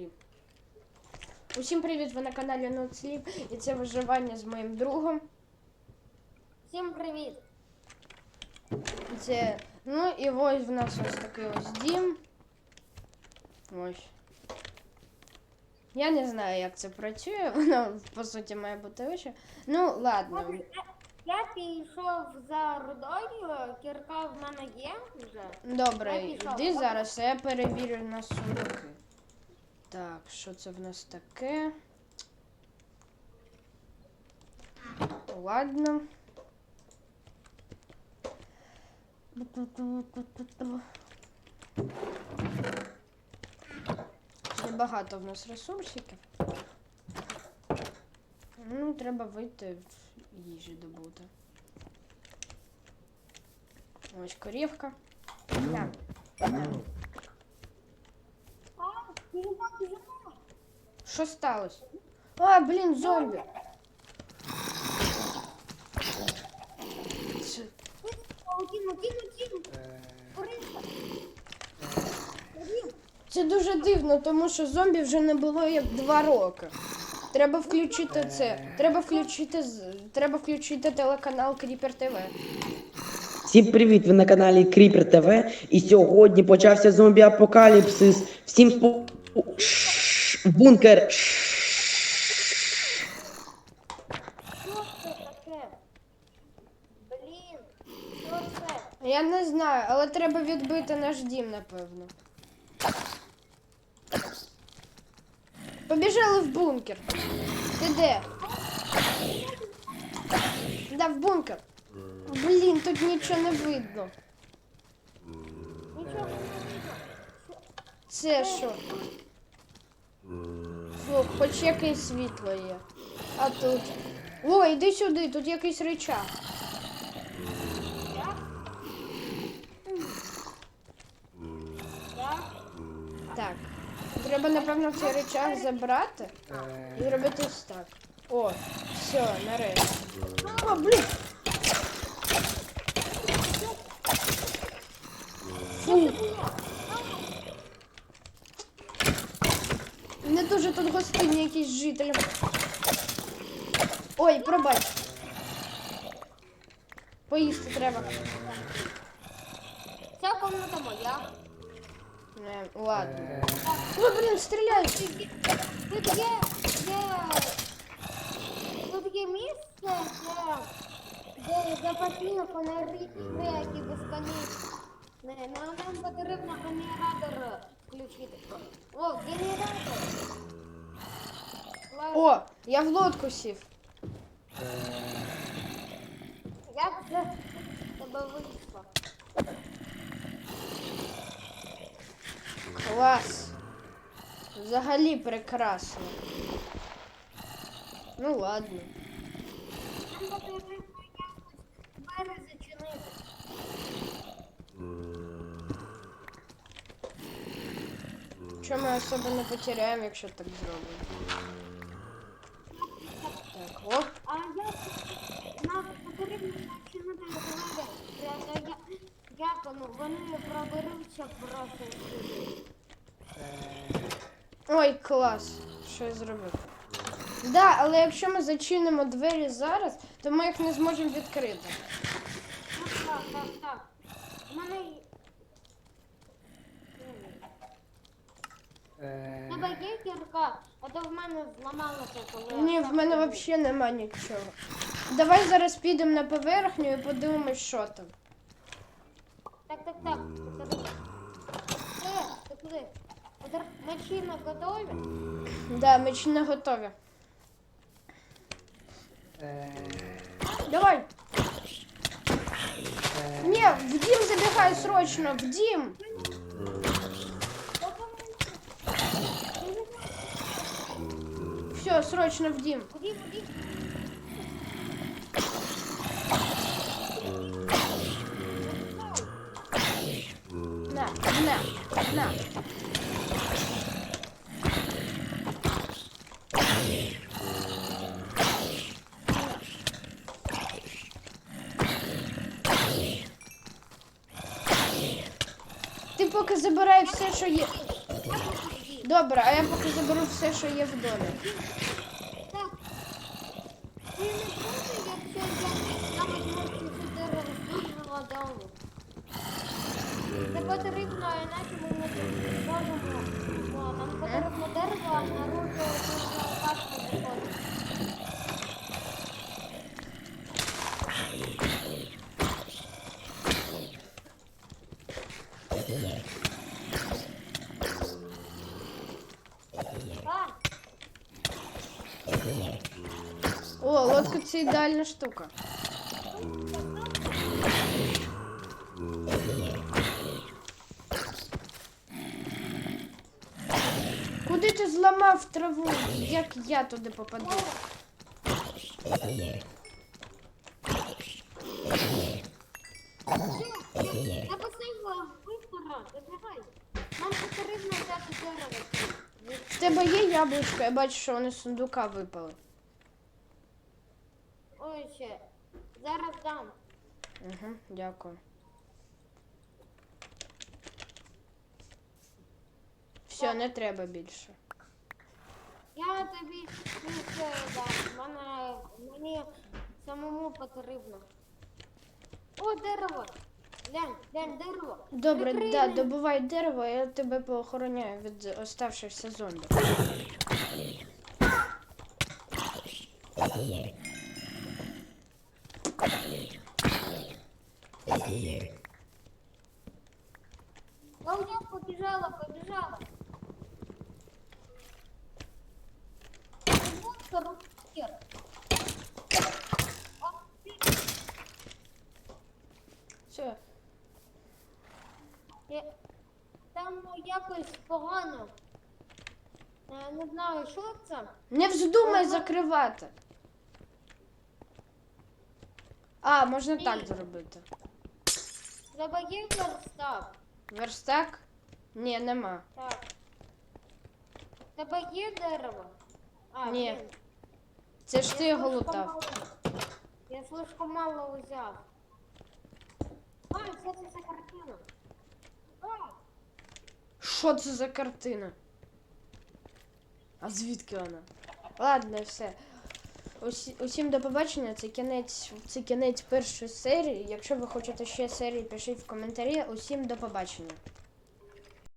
Ноусліп. Усім привіт, ви на каналі Ноусліп і це виживання з моїм другом. Всім привіт! Це. Ну і ось в нас ось такий ось дім. Ось. Я не знаю, як це працює, воно по суті має бути вище. Ну, ладно. Я пішов за рудою, кірка в мене є вже. Добре, йди зараз, а я перевірю на сундуки. Так, що це в нас таке? Ладно. Небагато в нас ресурсиків. Ну, треба вийти в їжі добути. Ось корівка. На. На. А, кірка вже. Що сталося? А, блін, зомбі. Це- дуже дивно, тому що зомбі вже не було як два роки. Треба включити це. Треба включити треба включити телеканал Кріпер ТВ. Всім привіт! Ви на каналі Creeper TV. І сьогодні почався зомбі-апокаліпсис. Всім спо... Бункер. Що це таке? Я не знаю, але треба відбити наш дім, напевно. Побіжали в бункер. Ти де? Да, в бункер. Блін, тут нічого не видно. Нічого не видно. Це що? Фу, хоч якесь світло є. А тут. О, іди сюди, тут якийсь? Я? Так. Треба, напевно, цей речах забрати і зробити ось так. О, все, нарешті. О, блін! Фу. Дуже тут гостинні якісь жителі. Ой, пробач. Поїсти треба. Ця комната моя. Не, ладно. О, блін, стріляють. Тут є, є, тут є місце, де, де запасні фонарі, які безконечні. Не, ну, нам потрібно генератор включити. О, генератор. О, я в лодку сів. Як це в тебе вийшло? Клас. Взагалі прекрасно. Ну ладно. Нам потрібно якось двері зачинити. Що ми особо не потеряємо, якщо так зробимо. Так, о. А як нам потрібно? Я- я- Як ну, вони проберуться просто. Ой, клас. Що я зробив? Да, але якщо ми зачинимо двері зараз, то ми їх не зможемо відкрити. Ну так, так, так. У мене В тебе є кірка, а то в мене зламалося коли. Ні, в мене взагалі нема нічого. Давай зараз підемо на поверхню і подивимось, що там. Так, так, так. Е, ти куди? Мечі на готові? Да, мечі не готові. Давай. Ні, в дім забігай срочно, в дім. Срочно в дім. Куди, куди? На, на, на. Ти поки забирай все, що є. Добре, а я поки заберу все, що є в домі. іначе ми не зможемо. О, Нам потрібно дерево, а наружу дуже важко заходити. А, О, лодка це ідеальна штука. Куди ти зламав траву? Як я туди попаду? Я поставила вибора, забігай. Нам потрібно взяти дерево. В тебе є яблучко, я бачу, що вони з сундука випали. Ой, ще. Зараз дам. Угу, дякую. Все, не треба більше. Я тобі більше дам. Мене, мені самому потрібно. О, дерево. Глянь, глянь, дерево. Добре, Прикрий да, мене. добувай дерево, я тебе поохороняю від оставшихся зомбі. А у меня побежала, побежала. Монстр, монстр. А, ты- Все, Я- Там ну, якось погано. Я не знаю, що це. не вздумай закривати. А, можна так зробити. Треба є верстак. Верстак? Ні, нема. Так. Тебе є дерево? А, Ні. блін. Це ж ти слишком лутав. мало- Я слишком мало взяв. А, це за картина? Що це за картина? А звідки вона? Ладно, все. Усі, усім до побачення. Це кінець, це кінець першої серії. Якщо ви хочете ще серії, пишіть в коментарі. Усім до побачення.